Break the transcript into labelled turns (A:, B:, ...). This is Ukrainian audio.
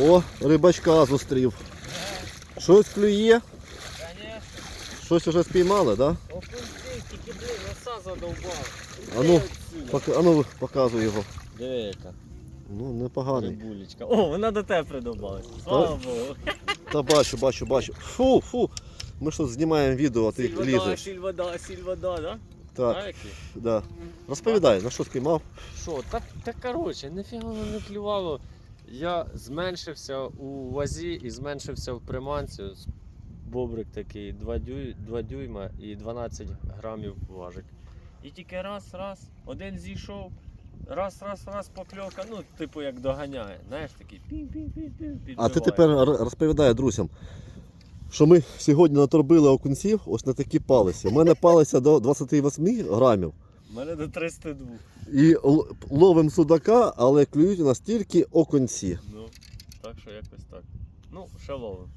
A: О, рибачка зустрів. Щось клює,
B: Конечно.
A: щось уже спіймали, так? Да?
B: Окунці, тільки блин, носа задовбав.
A: А ну, Пок... А ну показуй його.
B: Диви яка.
A: Ну, непоганий.
B: Рибулечка. О, вона до тебе придобалась. Слава Богу.
A: Та бачу, бачу, бачу. Фу, фу. Ми що знімаємо відео, а ти
B: Сіль вода,
A: лізеш.
B: сіль вода, сіль вода, да?
A: Так,
B: які?
A: да. Розповідай, на що спіймав?
B: Що, та, та коротше, ніфіга воно не клювало. Я зменшився у вазі і зменшився в приманці. Бобрик такий 2, дюй, 2 дюйма і 12 грамів важить. І тільки раз, раз, один зійшов, раз, раз, раз покльовка, ну, типу як доганяє. Знаєш, такий пі-пі-пі-пі.
A: А ти тепер р- розповідай друзям, що ми сьогодні наторбили окунців ось на такі палиці. У мене палиця до 28 грамів.
B: У мене до 302.
A: І л- ловимо судака, але клюють у нас тільки оконці.
B: Ну, так що якось так. Ну, ще ловимо.